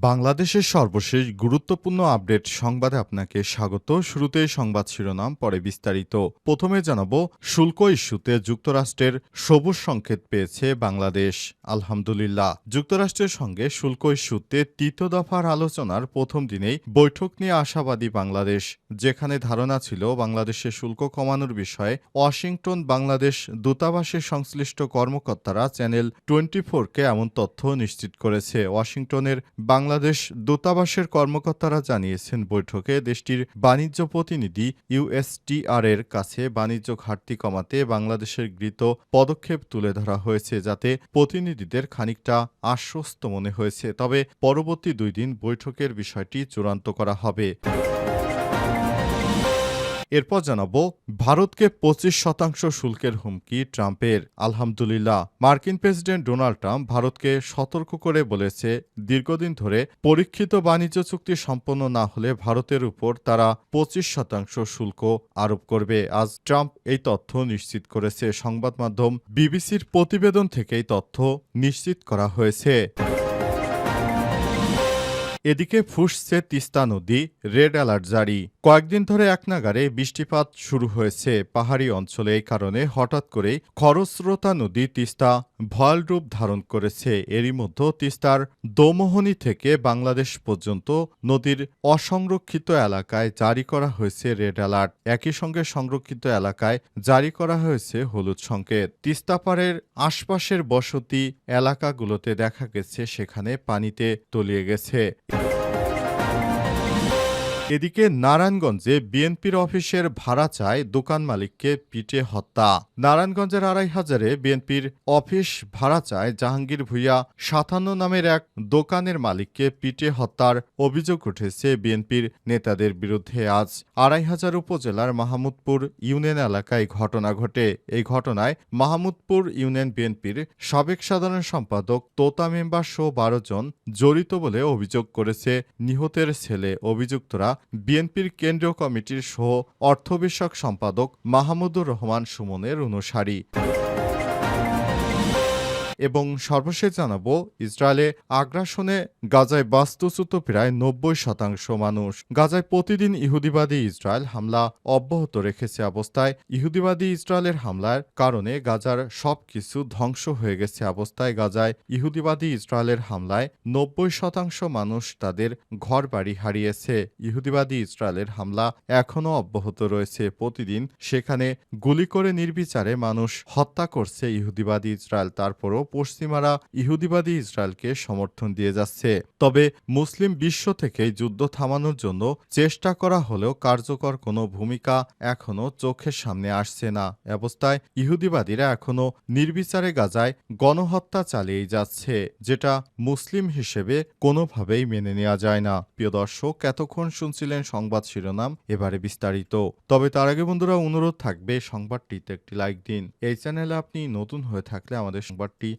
বাংলাদেশের সর্বশেষ গুরুত্বপূর্ণ আপডেট সংবাদে আপনাকে স্বাগত। শুরুতেই সংবাদ শিরোনাম, পরে বিস্তারিত। প্রথমে জানাব, শুল্ক ইস্যুতে যুক্তরাষ্ট্রের সবুজ সংকেত পেয়েছে বাংলাদেশ। আলহামদুলিল্লাহ। যুক্তরাষ্ট্রের সঙ্গে শুল্ক ইস্যুতে তৃতীয় দফার আলোচনার প্রথম দিনেই বৈঠক নিয়ে আশাবাদী বাংলাদেশ। যেখানে ধারণা ছিল বাংলাদেশের শুল্ক কমানোর বিষয়ে ওয়াশিংটন, বাংলাদেশ দূতাবাসের সংশ্লিষ্ট কর্মকর্তারা চ্যানেল টোয়েন্টি ফোরকে এমন তথ্য নিশ্চিত করেছে। ওয়াশিংটনের বাংলাদেশ দূতাবাসের কর্মকর্তারা জানিয়েছেন বৈঠকে দেশটির বাণিজ্য প্রতিনিধি ইউএসটিআর এর কাছে বাণিজ্য ঘাটতি কমাতে বাংলাদেশের গৃহীত পদক্ষেপ তুলে ধরা হয়েছে যাতে প্রতিনিধিদের খানিকটা আশ্বস্ত মনে হয়েছে। তবে পরবর্তী দুই দিন বৈঠকের বিষয়টি চূড়ান্ত করা হবে। এরপর জানাব, ভারতকে পঁচিশ শতাংশ শুল্কের হুমকি ট্রাম্পের। আলহামদুলিল্লাহ, মার্কিন প্রেসিডেন্ট ডোনাল্ড ট্রাম্প ভারতকে সতর্ক করে বলেছে, দীর্ঘদিন ধরে পরীক্ষিত বাণিজ্য চুক্তি সম্পন্ন না হলে ভারতের উপর তারা পঁচিশ শতাংশ শুল্ক আরোপ করবে। আজ ট্রাম্প এই তথ্য নিশ্চিত করেছে। সংবাদ মাধ্যম বিবিসির প্রতিবেদন থেকে এই তথ্য নিশ্চিত করা হয়েছে। এদিকে ফুসছে তিস্তা নদী, রেড অ্যালার্ট জারি। কয়েকদিন ধরে একনাগারে বৃষ্টিপাত শুরু হয়েছে পাহাড়ি অঞ্চলে এই কারণে হঠাৎ করেই খরস্রোতা নদী তিস্তা ভয়াল রূপ ধারণ করেছে। এরই মধ্যে তিস্তার দোমোহনী থেকে বাংলাদেশ পর্যন্ত নদীর অসংরক্ষিত এলাকায় জারি করা হয়েছে রেড অ্যালার্ট। একই সঙ্গে সংরক্ষিত এলাকায় জারি করা হয়েছে হলুদ সংকেত। তিস্তাপাড়ের আশপাশের বসতি এলাকাগুলোতে দেখা গেছে সেখানে পানিতে তলিয়ে গেছে। এদিকে নারায়ণগঞ্জে বিএনপির অফিসের ভাড়া চায় দোকান মালিককে পিটে হত্যা। নারায়ণগঞ্জের আড়াই হাজারে বিএনপির অফিস ভাড়া চায় জাহাঙ্গীর ভুইয়া। সাতান্ন নামের এক দোকানের মালিককে পিটে হত্যার অভিযোগ উঠেছে বিএনপির নেতাদের বিরুদ্ধে। আজ আড়াই হাজার উপজেলার মাহমুদপুর ইউনিয়ন এলাকায় ঘটনা ঘটে। এই ঘটনায় মাহমুদপুর ইউনিয়ন বিএনপির সাবেক সাধারণ সম্পাদক তোতা মেম্বার সহ বারো জন জড়িত বলে অভিযোগ করেছে নিহতের ছেলে। অভিযুক্তরা বিএনপির কেন্দ্রীয় কমিটির সহ অর্থ বিষয়ক সম্পাদক মাহমুদুর রহমান সুমনের অনুসারী। এবং সর্বশেষ জানাব, ইসরায়েলে আগ্রাসনে গাজায় বাস্তুচ্যুত প্রায় নব্বই শতাংশ মানুষ। গাজায় প্রতিদিন ইহুদিবাদী ইসরায়েল হামলা অব্যাহত রেখেছে অবস্থায়। ইহুদিবাদী ইসরায়েলের হামলার কারণে গাজার সবকিছু ধ্বংস হয়ে গেছে অবস্থায়। গাজায় ইহুদিবাদী ইসরায়েলের হামলায় নব্বই শতাংশ মানুষ তাদের ঘরবাড়ি হারিয়েছে। ইহুদিবাদী ইসরায়েলের হামলা এখনও অব্যাহত রয়েছে প্রতিদিন। সেখানে গুলি করে নির্বিচারে মানুষ হত্যা করছে ইহুদিবাদী ইসরায়েল। তারপরও পশ্চিমারা ইহুদিবাদী ইসরায়েলকে সমর্থন দিয়ে যাচ্ছে। তবে মুসলিম বিশ্ব থেকে যুদ্ধ থামানোর জন্য চেষ্টা করা হলেও কার্যকর কোনো ভূমিকা এখনও চোখের সামনে আসছে না। অবস্থায় ইহুদিবাদীরা এখনও নির্বিচারে গাজায় গণহত্যা চালিয়েই যাচ্ছে, যেটা মুসলিম হিসেবে কোনোভাবেই মেনে নেওয়া যায় না। প্রিয় দর্শক, এতক্ষণ শুনছিলেন সংবাদ শিরোনাম, এবারে বিস্তারিত। তবে তার আগে বন্ধুরা, অনুরোধ থাকবে সংবাদটিতে একটি লাইক দিন। এই চ্যানেলে আপনি নতুন হয়ে থাকলে আমাদের সংবাদটি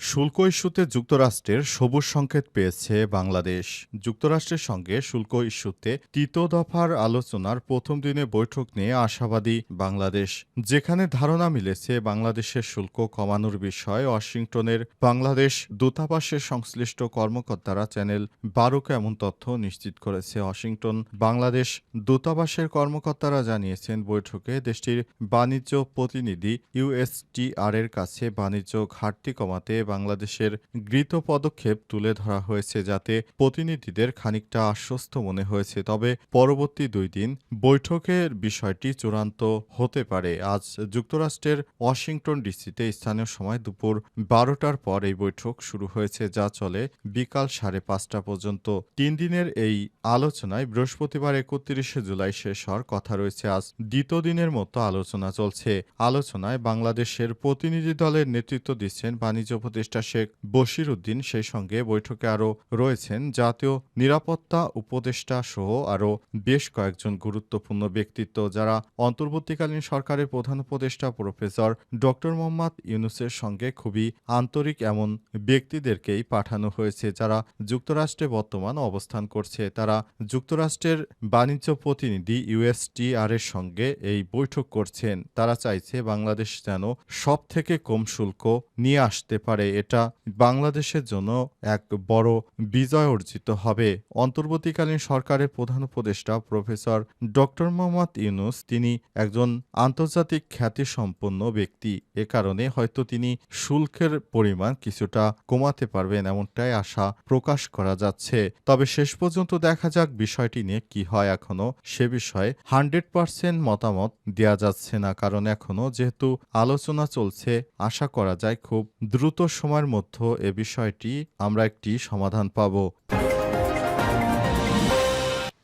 শুল্ক ইস্যুতে যুক্তরাষ্ট্রের সবুজ সংকেত পেয়েছে বাংলাদেশ। যুক্তরাষ্ট্রের সঙ্গে শুল্ক ইস্যুতে তৃতীয় দফার আলোচনার প্রথম দিনে বৈঠক নিয়ে আশাবাদী বাংলাদেশ। যেখানে ধারণা মিলেছে বাংলাদেশের শুল্ক কমানোর বিষয়ে ওয়াশিংটনের বাংলাদেশ দূতাবাসের সংশ্লিষ্ট কর্মকর্তারা চ্যানেল বারোকে এমন তথ্য নিশ্চিত করেছে ওয়াশিংটন। বাংলাদেশ দূতাবাসের কর্মকর্তারা জানিয়েছেন বৈঠকে দেশটির বাণিজ্য প্রতিনিধি ইউএসটিআর এর কাছে বাণিজ্য ঘাটতি কমাতে বাংলাদেশের গৃহীত পদক্ষেপ তুলে ধরা হয়েছে যাতে প্রতিনিধিদের খানিকটা আশ্বস্ত মনে হয়েছে। তবে পরবর্তী দুই দিন বৈঠকের বিষয়টি চূড়ান্ত হতে পারে। আজ যুক্তরাষ্ট্রের ওয়াশিংটন ডিসিতে স্থানীয় সময় দুপুর বারোটার পর এই বৈঠক শুরু হয়েছে, যা চলে বিকাল সাড়ে পাঁচটা পর্যন্ত। তিন দিনের এই আলোচনায় বৃহস্পতিবার একত্রিশে জুলাই শেষ হওয়ার কথা রয়েছে। আজ দ্বিতীয় দিনের মতো আলোচনা চলছে। আলোচনায় বাংলাদেশের প্রতিনিধি দলের নেতৃত্ব দিচ্ছেন বাণিজ্য উপদেষ্টা শেখ বশির উদ্দিন সেই সঙ্গে বৈঠকে আরও রয়েছেন। জাতীয় নিরাপত্তা উপদেষ্টা সহ আরও বেশ কয়েকজন গুরুত্বপূর্ণ ব্যক্তিত্ব যারা অন্তর্বর্তীকালীন সরকারের প্রধান উপদেষ্টা প্রফেসর ডক্টর মোহাম্মদ ইউনুসের সঙ্গে খুবই আন্তরিক এমন ব্যক্তিদেরকেই পাঠানো হয়েছে, যারা যুক্তরাষ্ট্রে বর্তমান অবস্থান করছে। তারা যুক্তরাষ্ট্রের বাণিজ্য প্রতিনিধি ইউএসটিআর এর সঙ্গে এই বৈঠক করছেন। তারা চাইছে বাংলাদেশ যেন সব থেকে কম শুল্ক নিয়ে আসতে পারে। এটা বাংলাদেশের জন্য এক বড় বিজয় অর্জিত হবে। অন্তর্বর্তীকালীন সরকারের প্রধান উপদেষ্টা প্রফেসর ডক্টর মোহাম্মদ ইউনুস তিনি একজন আন্তর্জাতিক খ্যাতিসম্পন্ন ব্যক্তি। এ কারণে হয়তো তিনি শুল্কের পরিমাণ কিছুটা কমাতে পারবেন এমনটাই আশা প্রকাশ করা যাচ্ছে। তবে শেষ পর্যন্ত দেখা যাক বিষয়টি নিয়ে কি হয় এখনও। সে বিষয়ে হান্ড্রেড পার্সেন্ট মতামত দেওয়া যাচ্ছে না, কারণ এখনও যেহেতু আলোচনা চলছে, আশা করা যায় খুব দ্রুত সময়ের মধ্যে এ বিষয়টি আমরা একটি সমাধান পাব।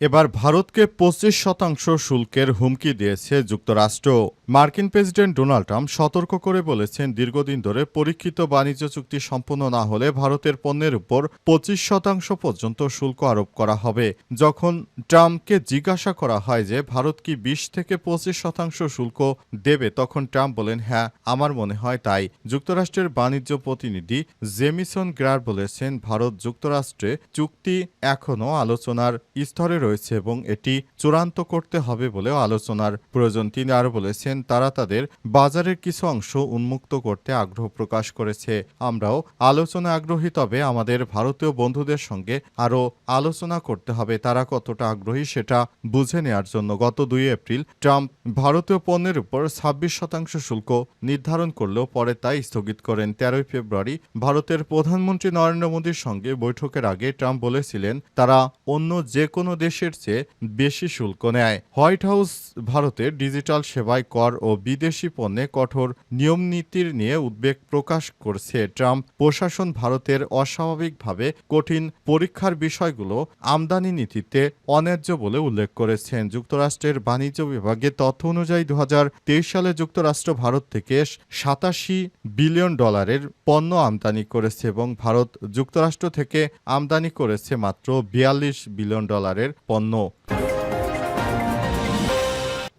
এবার ভারতকে পঁচিশ শতাংশ শুল্কের হুমকি দিয়েছে যুক্তরাষ্ট্র। মার্কিন প্রেসিডেন্ট ডোনাল্ড ট্রাম্প সতর্ক করে বলেছেন, দীর্ঘদিন ধরে পরীক্ষিত বাণিজ্য চুক্তি সম্পন্ন না হলে ভারতের পণ্যের উপর পঁচিশ শতাংশ পর্যন্ত শুল্ক আরোপ করা হবে। যখন ট্রাম্পকে জিজ্ঞাসা করা হয় যে, ভারত কি বিশ থেকে পঁচিশ শতাংশ শুল্ক দেবে? তখন ট্রাম্প বলেন হ্যাঁ আমার মনে হয় তাই। যুক্তরাষ্ট্রের বাণিজ্য প্রতিনিধি জেমিসন গ্রার বলেছেন, ভারত যুক্তরাষ্ট্রে চুক্তি এখনও আলোচনার স্তরে রয়েছে এবং এটি চূড়ান্ত করতে হবে বলেও আলোচনার প্রয়োজন। তিনি আরও বলেছেন, তারা তাদের বাজারের কিছু অংশ উন্মুক্ত করতে আগ্রহ প্রকাশ করেছে। আমরাও আলোচনা আগ্রহী, তবে আমাদের ভারতীয় বন্ধুদের সঙ্গে আরও আলোচনা করতে হবে, তারা কতটা আগ্রহী সেটা বুঝে নেয়ার জন্য। গত দুই এপ্রিল ট্রাম্প ভারতীয় পণ্যের উপর ছাব্বিশ শতাংশ শুল্ক নির্ধারণ করলেও পরে তাই স্থগিত করেন। তেরোই ফেব্রুয়ারি ভারতের প্রধানমন্ত্রী নরেন্দ্র মোদীর সঙ্গে বৈঠকের আগে ট্রাম্প বলেছিলেন, তারা অন্য যে কোনো দেশের চেয়ে বেশি শুল্ক নেয়। হোয়াইট হাউস ভারতের ডিজিটাল সেবায় কর ও বিদেশি পণ্যে কঠোর নিয়ম নীতির নিয়ে উদ্বেগ প্রকাশ করছে ট্রাম্প। প্রশাসন ভারতের অস্বাভাবিকভাবে কঠিন পরীক্ষার বিষয়গুলো আমদানি নীতিতে অন্যায্য বলে উল্লেখ করেছেন। যুক্তরাষ্ট্রের বাণিজ্য বিভাগের তথ্য অনুযায়ী দু হাজার তেইশ সালে যুক্তরাষ্ট্র ভারত থেকে সাতাশি বিলিয়ন ডলারের পণ্য আমদানি করেছে এবং ভারত যুক্তরাষ্ট্র থেকে আমদানি করেছে মাত্র বিয়াল্লিশ বিলিয়ন ডলারের পণ্য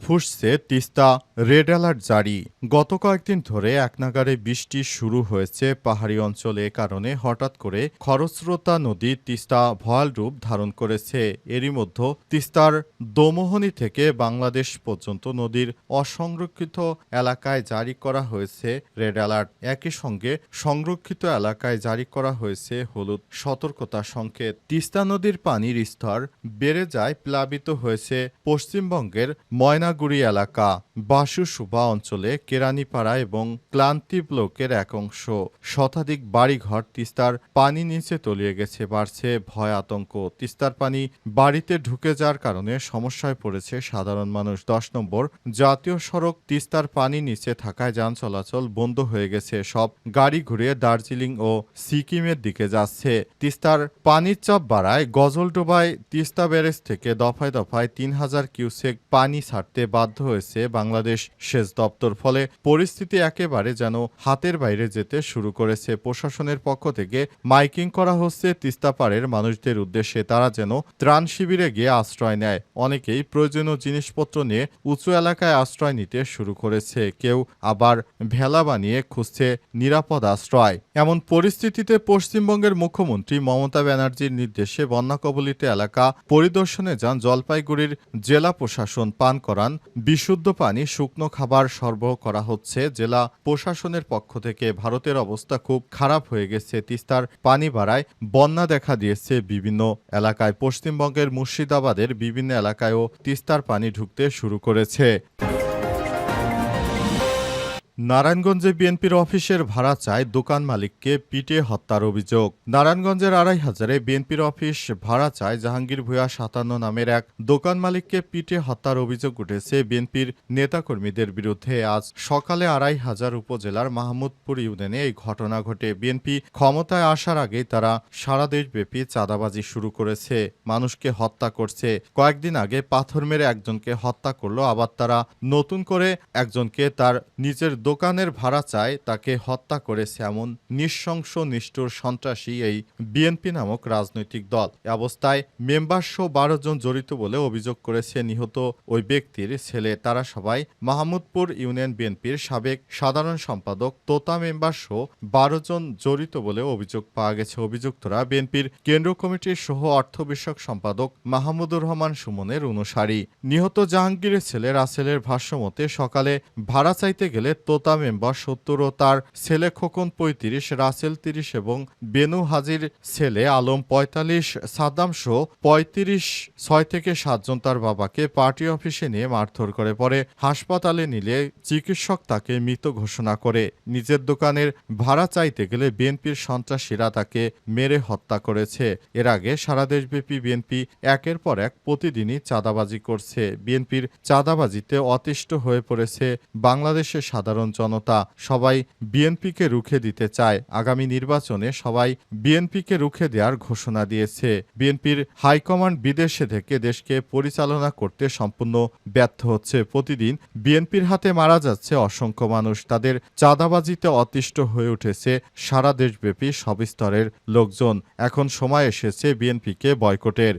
ফুসছে তিস্তা রেড অ্যালার্ট জারি। গত কয়েকদিন ধরে একনাগারে বৃষ্টি শুরু হয়েছে পাহাড়ি অঞ্চলে কারণে হঠাৎ করে খরস্রোতা নদী তিস্তা ভয়াল রূপ ধারণ করেছে। এরই মধ্যে তিস্তার দোমোহনী থেকে বাংলাদেশ পর্যন্ত নদীর অসংরক্ষিত এলাকায় জারি করা হয়েছে রেড অ্যালার্ট। একই সঙ্গে সংরক্ষিত এলাকায় জারি করা হয়েছে হলুদ সতর্কতা সংকেত। তিস্তা নদীর পানির স্তর বেড়ে যায় প্লাবিত হয়েছে পশ্চিমবঙ্গের ময়নাগুড়ি এলাকা বাসুসুবা অঞ্চলে কেরানীপাড়া এবং ক্লান্তি ব্লকের এক অংশ। শতাধিক বাড়িঘর তিস্তার পানি নিচে তলিয়ে গেছে, বাড়ছে ভয় আতঙ্ক। তিস্তার পানি বাড়িতে ঢুকে যাওয়ার কারণে সমস্যায় পড়েছে সাধারণ মানুষ। দশ নম্বর, জাতীয় সড়ক তিস্তার পানি নিচে থাকায় যান চলাচল বন্ধ হয়ে গেছে। সব গাড়ি ঘুরিয়ে দার্জিলিং ও সিকিমের দিকে যাচ্ছে। তিস্তার পানির চাপ বাড়ায় গজলডোবায় তিস্তা ব্যারেজ থেকে দফায় দফায় তিন হাজার কিউসেক পানি ছাড়তে বাধ্য হয়েছে বাংলাদেশ সেচ দপ্তর। ফলে পরিস্থিতি একেবারে যেন হাতের বাইরে যেতে শুরু করেছে প্রশাসনের পক্ষ থেকে। মাইকিং করা হচ্ছে তিস্তা পাড়ের মানুষদের উদ্দেশ্যে। তারা যেন ত্রাণ শিবিরে গিয়ে আশ্রয় নেয়। অনেকেই প্রয়োজনীয় জিনিসপত্র নিয়ে উঁচু এলাকায় আশ্রয় নিতে শুরু করেছে। কেউ আবার ভেলা বানিয়ে খুঁজছে নিরাপদ আশ্রয়। এমন পরিস্থিতিতে পশ্চিমবঙ্গের মুখ্যমন্ত্রী মমতা ব্যানার্জির নির্দেশে বন্যা কবলিত এলাকা পরিদর্শনে যান জলপাইগুড়ির জেলা প্রশাসন। পান করান বিশুদ্ধ পানি শুকনো খাবার সরবরাহ করা হচ্ছে। জেলা প্রশাসনের পক্ষ থেকে ভারতের অবস্থা খুব খারাপ হয়ে গেছে। তিস্তার পানি বাড়ায় বন্যা দেখা দিয়েছে বিভিন্ন এলাকায়। পশ্চিমবঙ্গের মুর্শিদাবাদের বিভিন্ন এলাকায়ও তিস্তার পানি ঢুকতে শুরু করেছে। নারায়ণগঞ্জে বিএনপির অফিসের ভাড়া চায় দোকান মালিককে পিটে হত্যার অভিযোগ। নারায়ণগঞ্জের আড়াই হাজারে বিএনপির অফিস ভাড়া চায় জাহাঙ্গীর ভূয়া সাতান্ন নামের এক দোকান মালিককে পিটে হত্যার অভিযোগ উঠেছে বিএনপির নেতাকর্মীদের বিরুদ্ধে। আজ সকালে আড়াই হাজার উপজেলার মাহমুদপুর ইউনিয়নে এই ঘটনা ঘটে। বিএনপি ক্ষমতায় আসার আগেই তারা সারা দেশব্যাপী চাঁদাবাজি শুরু করেছে, মানুষকে হত্যা করছে। কয়েকদিন আগে পাথর মেরে একজনকে হত্যা করল, আবার তারা নতুন করে একজনকে তার নিজের দোকানের ভাড়া চায়, তাকে হত্যা করেছে এমন নৃশংস, নিষ্ঠুর সন্ত্রাসী এই বিএনপি নামক রাজনৈতিক দল। অবস্থায় মেম্বার সহ বারো জন জড়িত বলে অভিযোগ করেছে নিহত ওই ব্যক্তির ছেলে। তারা সবাই মাহমুদপুর ইউনিয়ন বিএনপির সাবেক সাধারণ সম্পাদক, তোতা মেম্বার সহ বারো জন জড়িত বলে অভিযোগ পাওয়া গেছে। অভিযুক্তরা বিএনপির কেন্দ্র কমিটির সহ অর্থ বিষয়ক সম্পাদক মাহমুদুর রহমান সুমনের অনুসারী। নিহত জাহাঙ্গীরের ছেলে রাসেলের ভাষ্যমতে সকালে ভাড়া চাইতে গেলে তোতা মেম্বার সত্তর ও তার ছেলে খোকন পঁয়ত্রিশ, রাসেল তিরিশ এবং বেনু হাজির ছেলে আলম পঁয়তাল্লিশ, সাদ্দাম সহ পঁয়ত্রিশ, ছয় থেকে সাতজন তার বাবাকে পার্টি অফিসে নিয়ে মারধর করে পরে হাসপাতালে নিলে চিকিৎসক তাকে মৃত ঘোষণা করে। নিজের দোকানের ভাড়া চাইতে গেলে বিএনপির সন্ত্রাসীরা তাকে মেরে হত্যা করেছে। এর আগে সারা দেশব্যাপী বিএনপি একের পর এক প্রতিদিনই চাঁদাবাজি করছে। বিএনপির চাঁদাবাজিতে অতিষ্ঠ হয়ে পড়েছে বাংলাদেশের সাধারণ জনতা সবাই বিএনপিকে রুখে দিতে চায়। আগামী নির্বাচনে সবাই বিএনপিকে রুখে দেওয়ার ঘোষণা দিয়েছে। বিএনপির হাইকমান্ড বিদেশে থেকে দেশকে পরিচালনা করতে সম্পূর্ণ ব্যর্থ হচ্ছে। প্রতিদিন বিএনপির হাতে মারা যাচ্ছে অসংখ্য মানুষ। তাদের চাঁদাবাজিতে অতিষ্ঠ হয়ে উঠেছে সারা দেশব্যাপী সব স্তরের লোকজন। এখন সময় এসেছে বিএনপিকে বয়কটের।